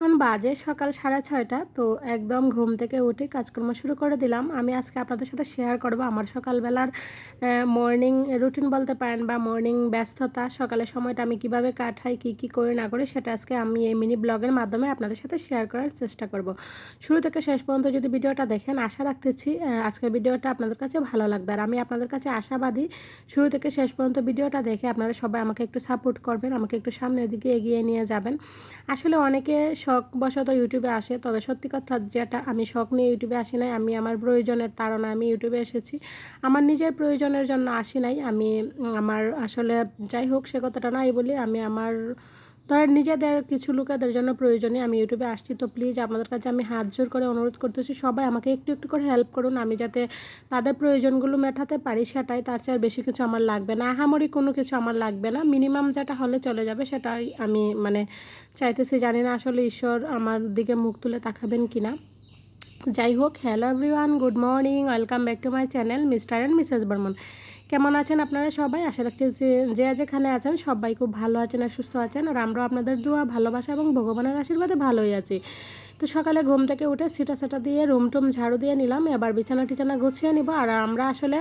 এখন বাজে সকাল সাড়ে ছয়টা, তো একদম ঘুম থেকে উঠে কাজকর্ম শুরু করে দিলাম। আমি আজকে আপনাদের সাথে শেয়ার করব আমার সকালবেলার মর্নিং রুটিন বলতে পারেন বা মর্নিং ব্যস্ততা, সকালের সময়টা আমি কীভাবে কাটাই, কি কি করে, না করে, সেটা আজকে আমি এই মিনি ব্লগের মাধ্যমে আপনাদের সাথে শেয়ার করার চেষ্টা করব। শুরু থেকে শেষ পর্যন্ত যদি ভিডিওটা দেখেন, আশা রাখতেছি আজকের ভিডিওটা আপনাদের কাছে ভালো লাগবে। আর আমি আপনাদের কাছে আশাবাদী, শুরু থেকে শেষ পর্যন্ত ভিডিওটা দেখে আপনারা সবাই আমাকে একটু সাপোর্ট করবেন, আমাকে একটু সামনের দিকে এগিয়ে নিয়ে যাবেন। আসলে অনেকে শখ বশত ইউটিউবে আসে। তবে সত্যি কথা যেটা, আমি শখ নিয়ে ইউটিউবে আসি নাই, আমি আমার প্রয়োজনের তাড়না আমি ইউটিউবে এসেছি। আমার নিজের প্রয়োজনের জন্য আসি নাই, আমি, আমার আসলে যাই হোক সে কথাটা নাই বলি, আমি আমার ধরেন নিজেদের কিছু লোকেদের জন্য প্রয়োজনে আমি ইউটিউবে আসছি তো প্লিজ আপনাদের কাছে আমি হাত জোর করে অনুরোধ করতেছি, সবাই আমাকে একটু একটু করে হেল্প করুন, আমি যাতে তাদের প্রয়োজনগুলো মেটাতে পারি সেটাই, তার চেয়ে বেশি কিছু আমার লাগবে না। আহামরি কোনো কিছু আমার লাগবে না মিনিমাম যেটা হলে চলে যাবে সেটাই আমি মানে চাইতেছি, জানি না আসলে ঈশ্বর আমার দিকে মুখ তুলে তাকাবেন কি না যাই হোক hello everyone good morning welcome back to my channel mister and missus Barman. কেমন আছেন আপনারা সবাই? আশা রাখছি যে যে যেখানে আছেন সবাই খুব ভালো আছেন আর সুস্থ আছেন। আর আমরাও আপনাদের দোয়া, ভালোবাসা এবং ভগবানের আশীর্বাদে ভালোই আছি। তো সকালে ঘুম থেকে উঠে সিটা সাটা দিয়ে, রুম টুম ঝাড়ু দিয়ে নিলাম। এবার বিছানা টিছানা গুছিয়ে নিব। আর আমরা আসলে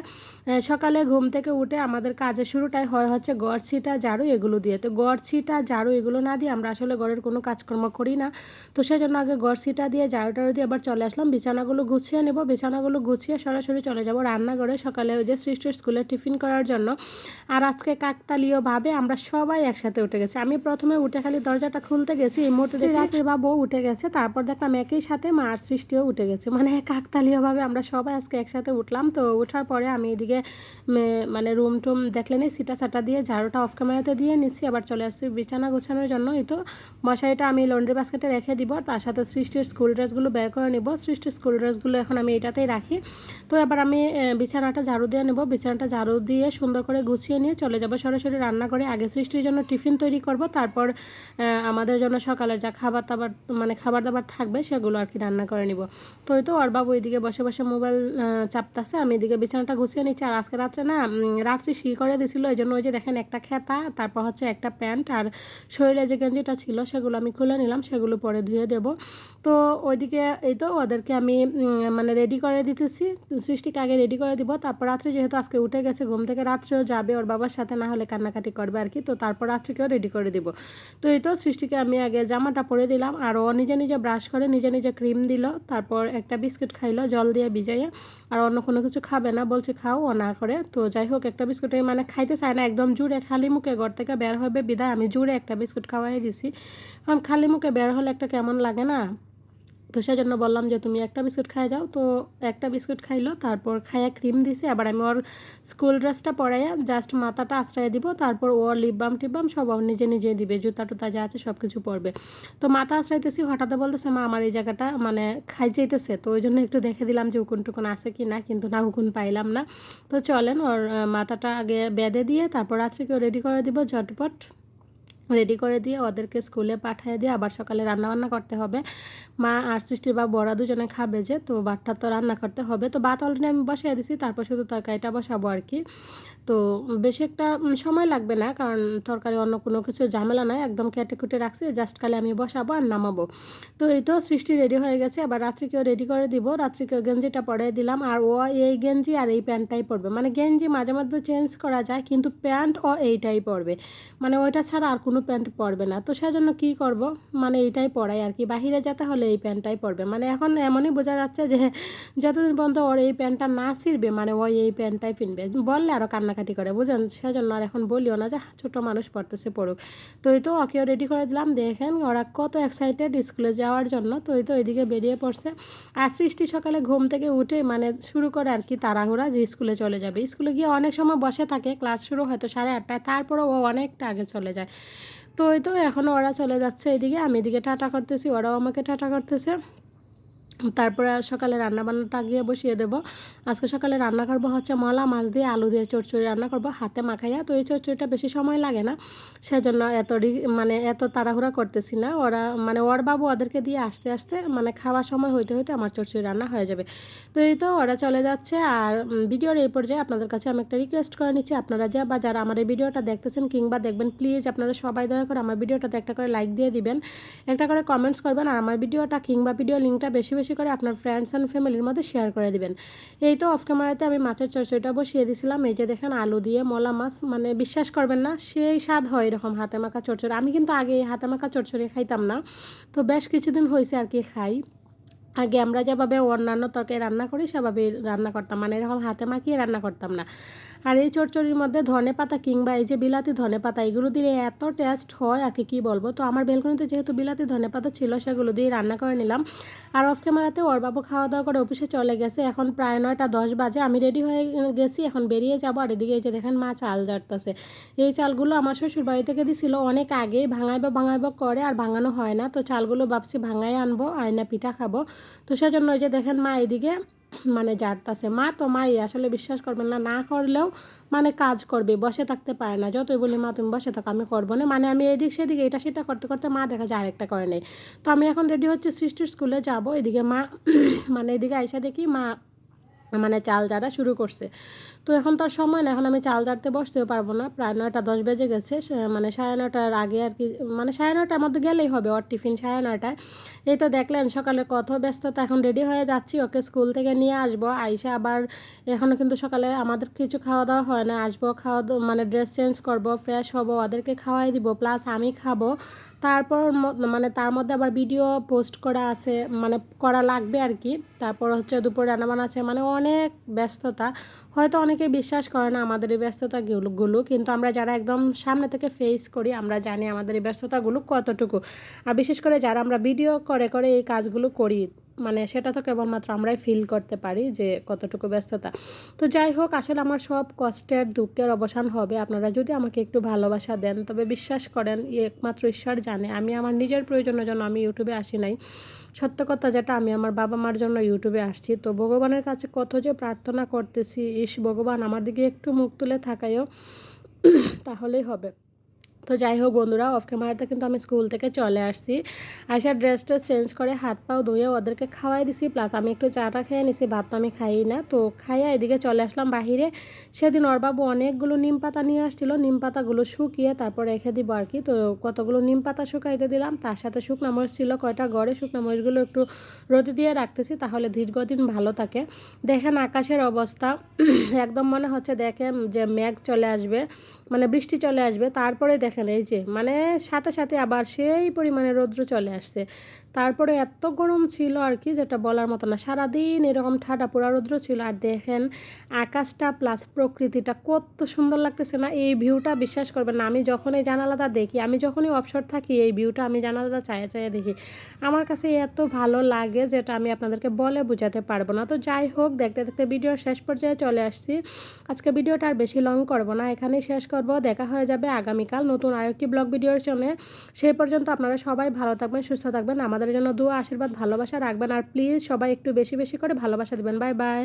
সকালে ঘুম থেকে উঠে আমাদের কাজের শুরুটাই হয় হচ্ছে গড়, ছিটা, ঝাড়ু এগুলো দিয়ে। তো গড়, ছিটা, ঝাড়ু এগুলো না দিয়ে আমরা আসলে ঘরের কোনো কাজকর্ম করি না। তো সেই জন্য আগে গড়, ছিটা দিয়ে, ঝাড়ু টাড়ু দিয়ে আবার চলে আসলাম। বিছানাগুলো গুছিয়ে নেব। বিছানাগুলো গুছিয়ে সরাসরি চলে যাব রান্নাঘরে। সকালে ওই যে সৃষ্টির স্কুলে টিফিন করার জন্য। আর আজকে কাকতালীয়ভাবে আমরা সবাই একসাথে উঠে গেছি। আমি প্রথমে উঠে খালি দরজাটা খুলতে গেছি। এই মুহূর্তে রাতের বাবু উঠে গেছে। তারপর দেখলাম একই সাথে মার সৃষ্টিও উঠে গেছে। মানে কাকতালীয়ভাবে আমরা সবাই আজকে একসাথে উঠলাম। তো ওঠার পরে আমি এদিকে মানে রুম টুম দেখলেন এই সিটা সাটা দিয়ে ঝাড়ুটা অফ ক্যামেরাতে দিয়ে নিচ্ছি। আবার চলে আসছি বিছানা গোছানোর জন্য এই তো মশারিটা আমি লন্ড্রি বাস্কেটে রেখে দিব। তার সাথে সৃষ্টির স্কুল ড্রেসগুলো বের করে নিব। সৃষ্টির স্কুল ড্রেসগুলো এখন আমি এটাতেই রাখি। তো এবার আমি বিছানাটা ঝাড়ু দিয়ে নেব। বিছানাটা ঝাড়ু দিয়ে সুন্দর করে গুছিয়ে নিয়ে চলে যাব সরাসরি রান্না করে। আগে সৃষ্টির জন্য টিফিন তৈরি করব। তারপর আমাদের জন্য সকালের যা খাবার দাবার মানে খাবার দাবার থাকবে, সেগুলো আর কি রান্না করে নিব। তো ওই তো ওর বাবু এদিকে বসে বসে মোবাইল চাপতাছে, আমি এদিকে বিছানাটা গুছিয়ে নিচ্ছি। আর আজকে রাত্রে না রাত্রে শি করে দিছিল ওই জন্য ওই যে দেখেন একটা খেতা, তারপর হচ্ছে একটা প্যান্ট, আর শরীরে যে গেঞ্জিটা ছিল, সেগুলো আমি খুলে নিলাম, সেগুলো পরে ধুয়ে দেব। তো ওইদিকে এই তো ওদেরকে আমি মানে রেডি করে দিতেছি, সৃষ্টিকে আগে রেডি করে দিব। তারপর রাত্রে যেহেতু আজকে উঠে গেছে, ঘুম থেকে রাত্রেও যাবে, ওর বাবার সাথে না হলে কান্নাকাটি করবে আর কি, তো তারপর রাত্রিকেও রেডি করে দিব। তো এই তো সৃষ্টিকে আমি আগে জামাটা পরে দিলাম, আর ও নিজে নিজে ব্রাশ করে, নিজে নিজে ক্রিম দিল, তারপর একটা বিস্কুট খাইলো, জল দিয়ে ভিজাইয়া, আর অন্য কোনো কিছু খাবে না, বলছে খাও, ও না করে। তো যাই হোক, একটা বিস্কুট মানে খাইতে চায় না, একদম জুড়ে খালি মুখে ঘর থেকে বের হবে, বিদায়, আমি জুড়ে একটা বিস্কুট খাওয়াই দিছি। কারণ খালি মুখে বের হলে একটা কেমন লাগে না? তো সেজন্য বললাম যে, তুমি একটা বিস্কুট খাই যাও। তো একটা বিস্কুট খাইলো, তারপর খাইয়া ক্রিম দিছে। আবার আমি ওর স্কুল ড্রেসটা পরাইয়া জাস্ট মাথাটা আশ্রয় দিব। তারপর ওর লিপ বাম টিপ বাম সব নিজে নিজে দিবে। জুতা টুতা যা আছে সব কিছু পরবে। তো মাথা আশ্রাইতেছি। হঠাৎ বলতেছে, মা, আমার এই জায়গাটা মানে খাই যাইতেছে। তো ওই জন্য একটু দেখে দিলাম যে উকুন টুকুন আছে কি না। কিন্তু না, উকুন পাইলাম না। তো চলেন, ওর মাথাটা আগে বেঁধে দিয়ে তারপর রাত্রিকেও রেডি করে দিব? ঝটপট। রেডি করে দিয়ে ওদেরকে স্কুলে পাঠিয়ে দিয়ে আবার সকালে রান্নাবান্না করতে হবে। মা আর সৃষ্টির বা বড়া দুজনে খাবে যে, তো বাটটা তো রান্না করতে হবে। তো ভাত অলরেডি আমি বসিয়ে দিছি, তারপর শুধু তরকারিটা বসাবো আর কি। তো বেশি একটা সময় লাগবে না, কারণ তরকারি অন্য কোনো কিছু ঝামেলা নাই, একদম কেটে কুটে রাখছি জাস্ট খালি আমি বসাবো আর নামাবো। তো এই তো সৃষ্টি রেডি হয়ে গেছে আবার রাত্রিকেও রেডি করে দিব, রাত্রিকেও গেঞ্জিটা পরে দিলাম, আর ও এই গেঞ্জি আর এই প্যান্টটাই পরবে। মানে গেঞ্জি মাঝে মধ্যে চেঞ্জ করা যায়, কিন্তু প্যান্ট ও এইটাই পরবে। মানে ওইটা ছাড়া আর কোনো প্যান্ট পরবে না। তো সেজন্য কী করব? মানে এইটাই পরাই আর কি, বাহিরে যেতে হলে এই প্যান্টটাই পরবে। মানে এখন এমনই বোঝা যাচ্ছে যে যতদিন পর্যন্ত ওর এই প্যান্টটা না ছিঁড়বে মানে ও এই প্যান্টটাই পিনবে। বললে আরও কান্নাকাটি করে বুঝেন সেজন্য আর এখন বলিও না যে ছোটো মানুষ পড়তেছে, পড়ুক। তো এই তো ওকেও রেডি করে দিলাম। দেখেন ওরা কত এক্সাইটেড স্কুলে যাওয়ার জন্য। তো এই তো ওইদিকে বেরিয়ে পড়ছে। আর সৃষ্টি সকালে ঘুম থেকে উঠে মানে শুরু করে আর কি তাড়াহুড়া যে স্কুলে চলে যাবে। স্কুলে গিয়ে অনেক সময় বসে থাকে, ক্লাস শুরু হয়তো সাড়ে আটটায় তারপরে ও অনেকটা আগে চলে যায়। তো ওই তো এখনও ওরা চলে যাচ্ছে এদিকে। আমি এদিকে টাটা করতেছি, ওরাও আমাকে টাটা করতেছে। তারপরে সকালে রান্না বান্নাটা গিয়ে বসিয়ে দেবো। আজকে সকালে রান্না করব হচ্ছে মলা মাছ দিয়ে আলু দিয়ে চচ্চড়ি। রান্না করব হাতে মাখাইয়া, তো এই চচ্চড়িটা বেশি সময় লাগে না। সেজন্য এত মানে এত তাড়াহুড়া করতেছি না। ওরা মানে ওর বাবু ওদেরকে দিয়ে আস্তে আস্তে মানে খাওয়ার সময় হইতে হইতে আমার চচ্চড়ি রান্না হয়ে যাবে। তো এই তো ওরা চলে যাচ্ছে আর ভিডিওর এই পর্যায়ে আপনাদের কাছে আমি একটা রিকোয়েস্ট করে নিচ্ছি। আপনারা যা বা যারা আমার এই ভিডিওটা দেখতেছেন কিংবা দেখবেন প্লিজ আপনারা সবাই দয়া করে আমার ভিডিওটাতে একটা করে লাইক দিয়ে দিবেন। একটা করে কমেন্টস করবেন আর আমার ভিডিওটা কিংবা ভিডিও লিঙ্কটা বেশি বেশি করে আপনার ফ্রেন্ডস অ্যান্ড ফ্যামিলির মধ্যে শেয়ার করে দিবেন। এই তো অফ ক্যামেরাতে আমি মাছের চচ্চড়িটা বসিয়ে দিয়েছিলাম এই যে দেখেন আলু দিয়ে মলা মাছ মানে বিশ্বাস করবেন না, সেই স্বাদ হয় এরকম হাতে মাখা চচ্চড়ি। আমি কিন্তু আগে হাতে মাখা চচ্চড়ি খাইতাম না, তো বেশ কিছুদিন হয়েছে আর কি খাই। আগে আমরা যেভাবে অন্যান্য তরকারি রান্না করি, সেভাবে রান্না করতাম। মানে এরকম হাতে মাখিয়ে রান্না করতাম না। আর এই চচ্চড়ির মধ্যে ধনে পাতা কিংবা এই যে বিলাতি ধনে পাতা, এগুলো দিলে এত টেস্ট হয় কি, কী বলব? তো আমার বেলকনিতে যেহেতু বিলাতি ধনে পাতা ছিল, সেগুলো দিয়ে রান্না করে নিলাম। আর অফ ক্যামেরাতে ওর বাবু খাওয়া দাওয়া করে অফিসে চলে গেছে। এখন প্রায় নয়টা দশ বাজে, আমি রেডি হয়ে গেছি। এখন বেরিয়ে যাব। আর এদিকে এই যে দেখেন মা চাল জারতেছে। এই চালগুলো আমার শ্বশুর বাড়ি থেকে দিছিল অনেক আগেই। ভাঙাইবো ভাঙাইবো করে, আর ভাঙানো হয় না। তো চালগুলো ভাবছি ভাঙাই আনব, আয়না পিঠা খাব। তো সেজন্য ওই যে দেখেন মা এদিকে মানে জারতাছে মা তো মাই, আসলে বিশ্বাস করবেন না না করলেও মানে কাজ করবে, বসে থাকতে পারে না। যতই বলি, মা, তুমি বসে থাকো, আমি করব না। মানে আমি এদিক সেদিকে, এটা সেটা করতে করতে মা দেখা যায় আরেকটা করে নেই তো আমি এখন রেডি হচ্ছে, সৃষ্টির স্কুলে যাব। এদিকে মা মানে এদিকে আইসা দেখি মা মানে চাল জারা শুরু করছে। তো এখন তার সময় না, এখন আমি চাল জারতে বসতেও পারব না। প্রায় নয়টা দশ বেজে গেছে মানে সাড়ে নটার আগে আর কি মানে সাড়ে নটার মধ্যে গেলেই হবে ওর টিফিন সাড়ে নটায় এই তো দেখলেন সকালে কত ব্যস্ততা, এখন রেডি হয়ে যাচ্ছি, ওকে স্কুল থেকে নিয়ে আসব। আইসা আবার এখনও কিন্তু সকালে আমাদের কিছু খাওয়া দাওয়া হয় না, আসব, খাওয়া মানে ড্রেস চেঞ্জ করব ফ্রেশ হব, ওদেরকে খাওয়াই দিব প্লাস আমি খাব। তারপর মানে তার মধ্যে আবার ভিডিও পোস্ট করা আছে মানে করা লাগবে আর কি তারপর হচ্ছে দুপুরে রান্নাবান্না আছে মানে অনেক ব্যস্ততা। হয়তো অনেকে বিশ্বাস করে না আমাদের এই ব্যস্ততাগুলো গুলো কিন্তু আমরা যারা একদম সামনে থেকে ফেস করি, আমরা জানি আমাদের এই ব্যস্ততাগুলো কতটুকু। আর বিশেষ করে যারা আমরা ভিডিও করে করে এই কাজগুলো করি মানে সেটা তো কেবলমাত্র আমরাই ফিল করতে পারি যে কতটুকু ব্যস্ততা। তো যাই হোক, আসলে আমার সব কষ্টের, দুঃখের অবসান হবে। আপনারা যদি আমাকে একটু ভালোবাসা দেন, তবে বিশ্বাস করেন একমাত্র ঈশ্বর জানে। আমি আমার নিজের প্রয়োজনের জন্য আমি ইউটিউবে আসি নাই। সত্য কথা যেটা, আমি আমার বাবা মার জন্য ইউটিউবে আসছি। তো ভগবানের কাছে কত যে প্রার্থনা করতেছি, ইস ভগবান, আমার দিকে একটু মুখ তুলে থাকায়ও তাহলেই হবে। তো যাই হোক বন্ধুরা অফ ক্যামেরাতে কিন্তু আমি স্কুল থেকে চলে আসছি। আসার ড্রেসটা চেঞ্জ করে হাত পাও ধুয়ে ওদেরকে খাওয়াই দিছি প্লাস আমি একটু চাটা খেয়ে নিছি, ভাত তো আমি খাই না। তো খাইয়া এদিকে চলে আসলাম বাহিরে। সেদিন ওর বাবু অনেকগুলো নিম পাতা নিয়ে আসছিল, নিম পাতাগুলো শুকিয়ে তারপর রেখে দিব আর কি। তো কতগুলো নিম পাতা শুকাইতে দিলাম, তার সাথে শুকনো মরিচ ছিল কয়টা গড়ে, শুকনো মরিচগুলো একটু রোদে দিয়ে রাখতেছি তাহলে দীর্ঘদিন ভালো থাকে। দেখেন আকাশের অবস্থা, একদম মনে হচ্ছে দেখেন যে মেঘ চলে আসবে মানে বৃষ্টি চলে আসবে। তারপরে দেখেন এই যে মানে সাথে সাথে আবার সেই পরিমাণে রৌদ্র চলে আসছে। তারপরে এত গরম ছিল আর কি, যেটা বলার মতো না। সারাদিন এরকম ঠাডা পোড়া রৌদ্র ছিল আর দেখেন আকাশটা প্লাস প্রকৃতিটা কত সুন্দর লাগতেছে না। এই ভিউটা বিশ্বাস করবেন না, আমি যখন এই জানালাটা দেখি, আমি যখনই অবসর থাকি, এই ভিউটা আমি জানালাটা চায়ে চায়ে দেখি। আমার কাছে এত ভালো লাগে যেটা আমি আপনাদেরকে বলে বোঝাতে পারব না। তো যাই হোক, দেখতে দেখতে ভিডিওর শেষ পর্যায়ে চলে আসছি। আজকে ভিডিওটা আর বেশি লং করব না, এখানেই শেষ করব। দেখা হয়ে যাবে আগামীকাল নতুন আরেকটি ব্লগ ভিডিওর জন্য। সেই পর্যন্ত আপনারা সবাই ভালো থাকবেন, সুস্থ থাকবেন। আমাদের জন্য দোয়া, আশীর্বাদ, ভালোবাসা রাখবেন। আর প্লিজ সবাই একটু বেশি বেশি করে ভালোবাসা দেবেন। Bye bye